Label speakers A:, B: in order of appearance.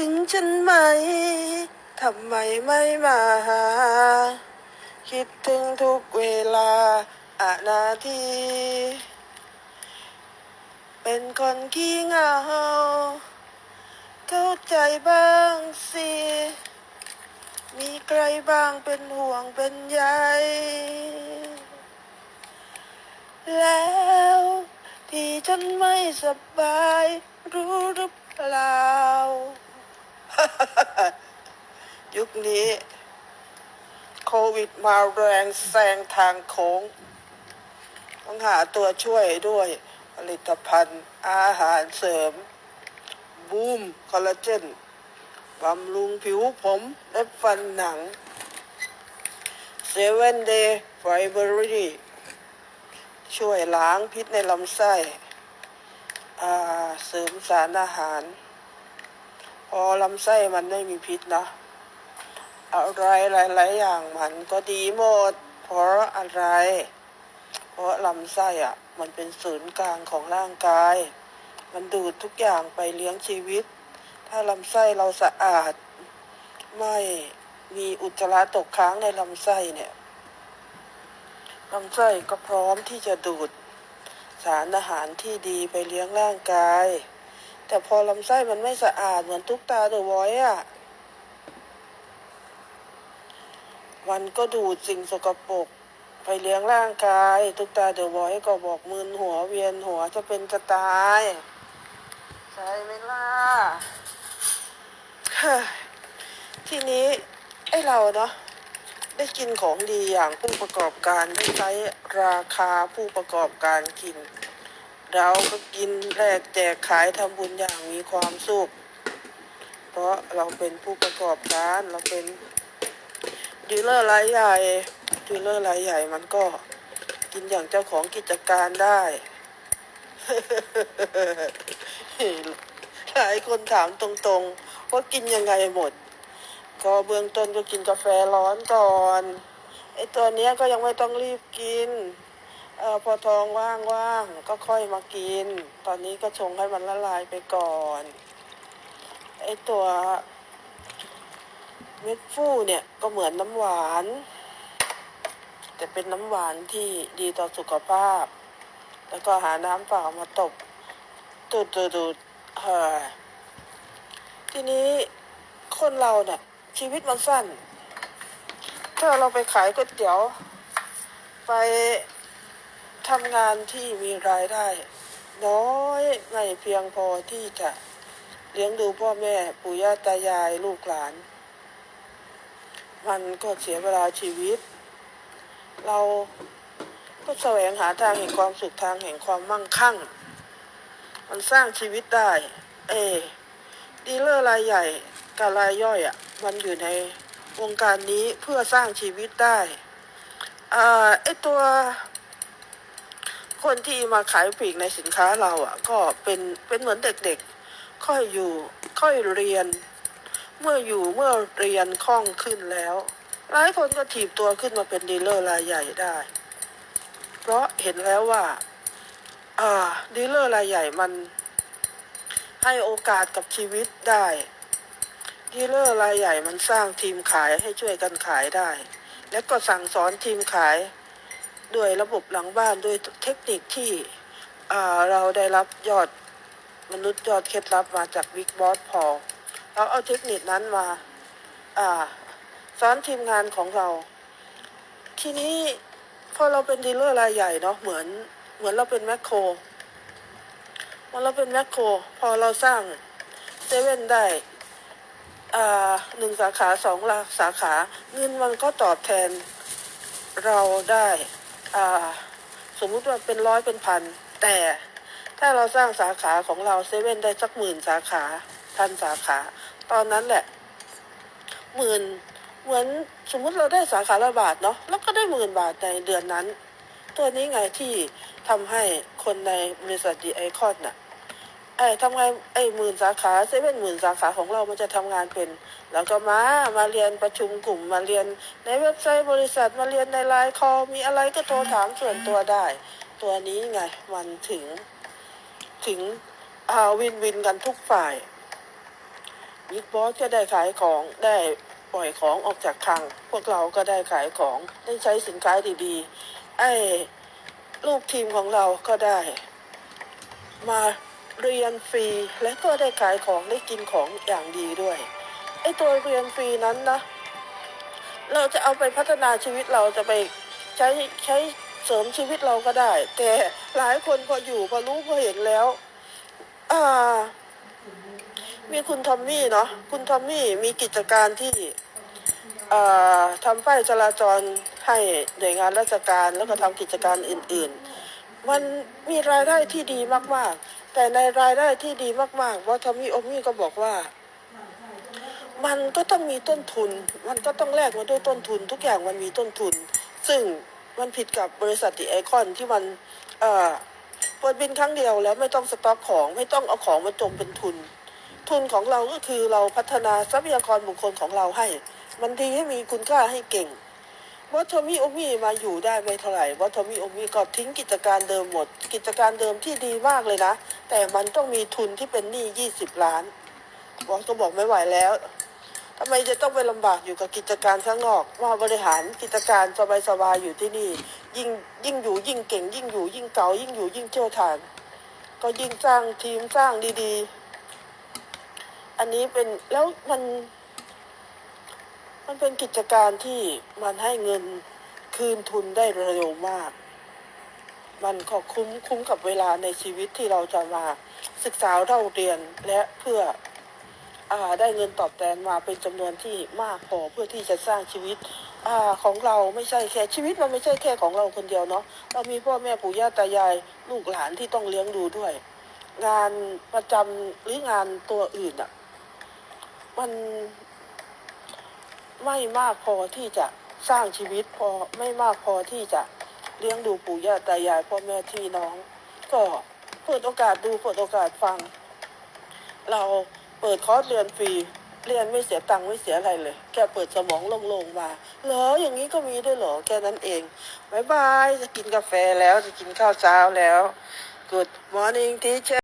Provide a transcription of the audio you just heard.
A: ถึงฉันไหม ทำไมไม่มาหา คิดถึงทุกเวลาอานาที เป็นคนขี้เหงา เข้าใจบ้างสิ มีใครบ้างเป็นห่วงเป็นใย แล้วที่ฉันไม่สบายรู้หรือเปล่า ยุคนี้ โควิดมาแรงแซงทางโค้ง ต้องหาตัวช่วยด้วยผลิตภัณฑ์อาหารเสริม บูมคอลลาเจนบำรุงผิวผมและฟันหนังเซเว่นเดย์ไฟเบอรี่ช่วยล้างพิษในลำไส้เสริมสารอาหาร พอลำไส้มันไม่มีพิษนะ อะไรหลายๆอย่างมันก็ดีหมด เพราะอะไร เพราะลำไส้อะมันเป็นศูนย์กลางของร่างกาย มันดูดทุกอย่างไปเลี้ยงชีวิต ถ้าลำไส้เราสะอาด ไม่มีอุจจาระตกค้างในลำไส้เนี่ยลำไส้ก็พร้อมที่จะดูด สารอาหารที่ดีไปเลี้ยงร่างกาย แต่พอลำไส้มันไม่สะอาดเหมือนตุ๊กตาเดอะวอยอะมันก็ดูดสิ่งสกปรกไปเลี้ยงร่างกาย ตุ๊กตาเดอะวอยก็บอกมึนหัวเวียนหัวจะเป็นจะตาย ใช่ไหมล่ะเฮ้ยทีนี้ไอ้เราเนาะได้กินของดีอย่างผู้ประกอบการได้ใช้ราคาผู้ประกอบการกิน เราก็กินแลกแจกขายทำบุญอย่างมีความสุข เพราะเราเป็นผู้ประกอบการเราเป็นดีลเลอร์รายใหญ่ดีลเลอร์รายใหญ่มันก็กินอย่างเจ้าของกิจการได้หลายคนถามตรงๆ ว่ากินยังไงหมด ก็เบื้องต้นก็กินกาแฟร้อนก่อนไอตัวเนี้ยก็ยังไม่ต้องรีบกิน เออพอท้องว่างๆก็ค่อยมากิน ตอนนี้ก็ชงให้มันละลายไปก่อนไอตัวเม็ดฟูเนี่ยก็เหมือนน้ำหวาน แต่เป็นน้ำหวานที่ดีต่อสุขภาพ แล้วก็หาน้ำเปล่ามาตบตูดตูดตูดเฮ้ยทีนี้คนเราเนี่ยชีวิตมันสั้น ถ้าเราไปขายก๋วยเตี๋ยว ไป ทำงานที่มีรายได้ น้อยไม่เพียงพอที่จะเลี้ยงดูพ่อแม่ปู่ย่าตายายลูกหลาน มันก็เสียเวลาชีวิต เราก็แสวงหาทางแห่งความสุขทางแห่งความมั่งคั่ง มันสร้างชีวิตได้ เอดีลเลอร์รายใหญ่กับรายย่อยอะ่ะ มันอยู่ในวงการนี้เพื่อสร้างชีวิตได้ อ่าไอตัว คนที่มาขายปลีกในสินค้าเราอะ ก็เป็นเป็นเหมือนเด็กๆ ค่อยอยู่ค่อยเรียน เมื่ออยู่เมื่อเรียนคล่องขึ้นแล้ว หลายคนก็ถีบตัวขึ้นมาเป็นดีลเลอร์รายใหญ่ได้ เพราะเห็นแล้วว่าอ่าดีลเลอร์รายใหญ่มันให้โอกาสกับชีวิตได้ดีลเลอร์รายใหญ่มันสร้างทีมขายให้ช่วยกันขายได้ และก็สั่งสอนทีมขาย ด้วยระบบหลังบ้านด้วยเทคนิคที่เราได้รับยอดมนุษย์ยอดเคล็ดลับมาจากวิกบอสพอเราเอาเทคนิคนั้นมาอสอนทีมงานของเรา ทีนี้พอเราเป็นดีลเลอร์รายใหญ่เนาะเหมือนเหมือนเราเป็นแมคโครพอเราเป็นแมคโคร พอเราสร้างเซเว่นได้หนึ่งสาขาสองสาขาเงินมันก็ตอบแทนเราได้ สมมุติว่าเป็นร้อยเป็นพัน แต่ถ้าเราสร้างสาขาของเราเซเว่นได้สักหมื่นสาขาพันสาขา ตอนนั้นแหละหมื่นเหมือนสมมุติเราได้สาขาละบาทเนาะแล้วก็ได้หมื่นบาทในเดือนนั้น ตัวนี้ไงที่ทำให้คนในบริษัทดีไอคอนน่ะ ไอ้ทำไงไอ้หมื่นสาขาเซเว่นหมื่นสาขาของเรามันจะทำงานเป็น แล้วก็มามาเรียนประชุมกลุ่มมาเรียนในเว็บไซต์บริษัทมาเรียนในไลน์คอมีอะไรก็โทรถามส่วนตัวได้ ตัวนี้ไงมันถึงถึงอาวินวินกันทุกฝ่ายบิ๊กบอสก็ได้ขายของได้ปล่อยของออกจากคลัง พวกเราก็ได้ขายของได้ใช้สินค้าดีๆไอ้ลูกทีมของเราก็ได้ มา เรียนฟรีและก็ได้ขายของได้กินของอย่างดีด้วยไอ้ตัวเรียนฟรีนั้นนะ เราจะเอาไปพัฒนาชีวิตเราจะไปใช้ใช้เสริมชีวิตเราก็ได้ แต่หลายคนพออยู่พอรู้พอเห็นแล้ว อ่า มีคุณทอมมี่เนาะคุณทอมมี่มีกิจการที่าทำป้ายจราจรให้หน่วยงานราชการแล้วก็ทำกิจการอื่น ๆ มันมีรายได้ที่ดีมาก ๆ แต่ในรายได้ที่ดีมากๆว่าทอมมี่อมมี่ก็บอกว่า มันก็ต้องมีต้นทุน มันก็ต้องแลกมาด้วยต้นทุน ทุกอย่างมันมีต้นทุน ซึ่งมันผิดกับบริษัทดีไอคอนที่มันเอ่อเปิดบินครั้งเดียวแล้วไม่ต้องสต็อกของไม่ต้องเอาของมาจมเป็นทุน ทุนของเราก็คือเราพัฒนาทรัพยากรบุคคลของเราให้ มันดีให้มีคุณค่าให้เก่ง วัตมิโอมี่มาอยู่ได้ไม่เท่าไหร่วัตมิโอมี่ก็ทิ้งกิจการเดิมหมด กิจการเดิมที่ดีมากเลยนะ แต่มันต้องมีทุนที่เป็นหนี้ยี่สิบล้านบอสก็บอกไม่ไหวแล้วทำไมจะต้องไปลำบากอยู่กับกิจการข้างนอกมาบริหารกิจการสบายๆอยู่ที่นี่ ยิ่งยิ่งอยู่ยิ่งเก่ง ยิ่งอยู่ยิ่งเก่ายิ่งอยู่ยิ่งเชี่ยวชาญก็ยิ่งสร้างทีมสร้างดีๆ อันนี้เป็นแล้วมัน มันเป็นกิจการที่มันให้เงินคืนทุนได้เร็วมาก มันก็คุ้มคุ้มกับเวลาในชีวิตที่เราจะมาศึกษาเราเรียนและเพื่ออได้เงินตอบแทนมาเป็นจำนวนที่มากพอเพื่อที่จะสร้างชีวิตอของเราไม่ใช่แค่ชีวิตมันไม่ใช่แค่ของเราคนเดียวเนาะเรามีพ่อแม่ปู่ย่าตายายลูกหลานที่ต้องเลี้ยงดูด้วย งานประจำหรืองานตัวอื่นอะ่ะมัน ไม่มากพอที่จะสร้างชีวิตพอไม่มากพอที่จะเลี้ยงดูปู่ย่าตายายพ่อแม่พี่น้อง ก็เปิดโอกาสดูเปิดโอกาสฟัง เราเปิดคอร์สเรียนฟรีเรียนไม่เสียตังค์ไม่เสียอะไรเลย แค่เปิดสมองโล่งๆมาเหรออย่างนี้ก็มีด้วยเหรอแค่นั้นเองบายบายจะกินกาแฟแล้วจะกินข้าวเช้าแล้ว Good morning teacher